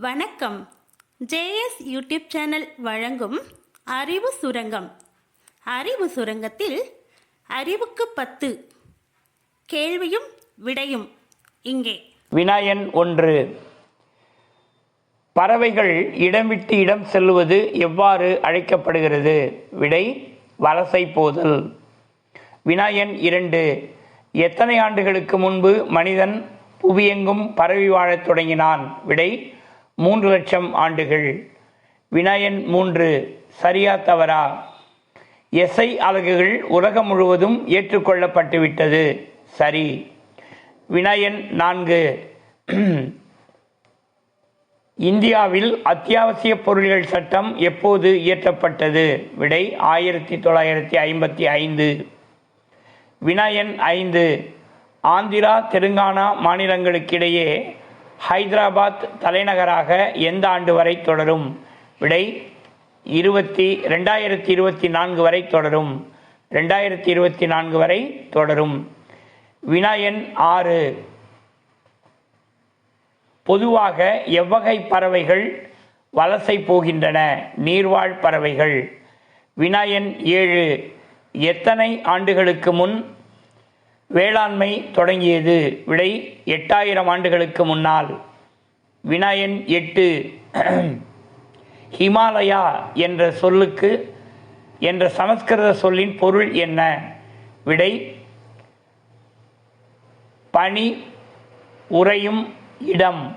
வணக்கம். JS YouTube channel வழங்கும் அறிவு சுரங்கம். அறிவு சுரங்கத்தில் அறிவுக்கு பத்து கேள்வியும் விடையும். இங்கே. வினாயன் ஒன்று. பறவைகள் இடம் விட்டு இடம் செல்லுவது எவ்வாறு அழைக்கப்படுகிறது? விடை வலசை போதல். வினாயன் இரண்டு. எத்தனை ஆண்டுகளுக்கு முன்பு மனிதன் புவியெங்கும் பரவி வாழத் தொடங்கினான்? விடை மூன்று லட்சம் ஆண்டுகள். வினாயன் மூன்று சரியா தவறா? எஸ்ஐ அலகுகள் உலகம் முழுவதும் ஏற்றுக்கொள்ளப்பட்டுவிட்டது. சரி. வினாயன் நான்கு. இந்தியாவில் அத்தியாவசிய பொருள்கள் சட்டம் எப்போது இயற்றப்பட்டது? விடை ஆயிரத்தி தொள்ளாயிரத்தி ஐம்பத்தி ஐந்து. வினாயன் ஐந்து. ஆந்திரா தெலுங்கானா மாநிலங்களுக்கிடையே ஹைதராபாத் தலைநகராக எந்த ஆண்டு வரை தொடரும்? விடை இருபத்தி ரெண்டாயிரத்தி இருபத்தி நான்கு வரை தொடரும். ரெண்டாயிரத்தி இருபத்தி நான்கு வரை தொடரும். வினாயன் ஆறு. பொதுவாக எவ்வகை பறவைகள் வலசை போகின்றன? நீர்வாழ் பறவைகள். வினாயன் ஏழு. எத்தனை ஆண்டுகளுக்கு முன் வேளாண்மை தொடங்கியது விடை எட்டாயிரம் ஆண்டுகளுக்கு முன்னால். வினாயன் எட்டு ஹிமாலயா என்ற சொல்லுக்கு என்ற சமஸ்கிருத சொல்லின் பொருள் என்ன? விடை பனி உறையும் இடம்.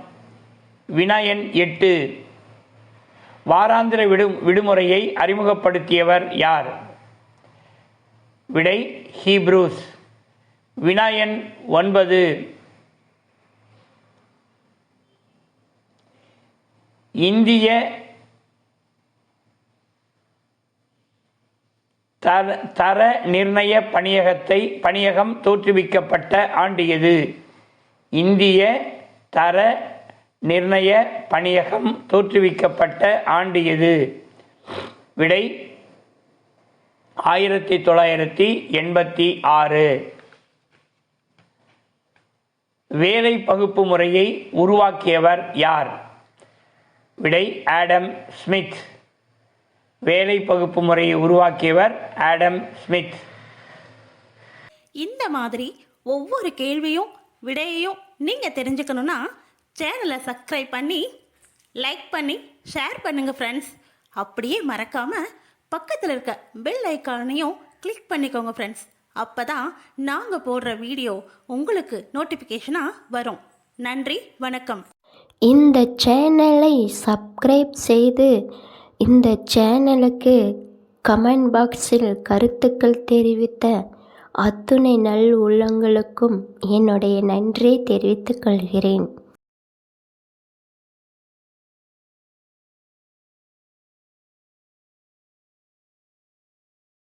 வினயன் எட்டு வாராந்திர விடு விடுமுறையை அறிமுகப்படுத்தியவர் யார்? விடை ஹீப்ரூஸ். வினாயன் ஒன்பது. இந்திய தர தர நிர்ணய பணியகத்தை பணியகம் தோற்றுவிக்கப்பட்ட ஆண்டு எது? இந்திய தர நிர்ணய பணியகம் தோற்றுவிக்கப்பட்ட ஆண்டு எது? விடை ஆயிரத்தி தொள்ளாயிரத்தி எண்பத்தி ஆறு. வேலை பகுப்பு முறையை உருவாக்கியவர் யார்? விடை ஆடம் ஸ்மித். வேலை பகுப்பு முறையை உருவாக்கியவர் ஆடம் ஸ்மித். இந்த மாதிரி ஒவ்வொரு கேள்வியும் விடையையும் நீங்கள் தெரிஞ்சுக்கணுன்னா சேனலை சப்ஸ்கிரைப் பண்ணி லைக் பண்ணி ஷேர் பண்ணுங்க ஃப்ரெண்ட்ஸ் அப்படியே மறக்காமல் பக்கத்தில் இருக்க பெல் ஐக்கானையும் கிளிக் பண்ணிக்கோங்க ஃப்ரெண்ட்ஸ் அப்போ தான் நாங்கள் போடுற வீடியோ உங்களுக்கு நோட்டிஃபிகேஷனாக வரும். நன்றி வணக்கம். இந்த சேனலை சப்ஸ்கிரைப் செய்து இந்த சேனலுக்கு கமெண்ட் பாக்ஸில் கருத்துக்கள் தெரிவித்த அத்துணை நல் உள்ளங்களுக்கும் என்னுடைய நன்றியை தெரிவித்துக் கொள்கிறேன்.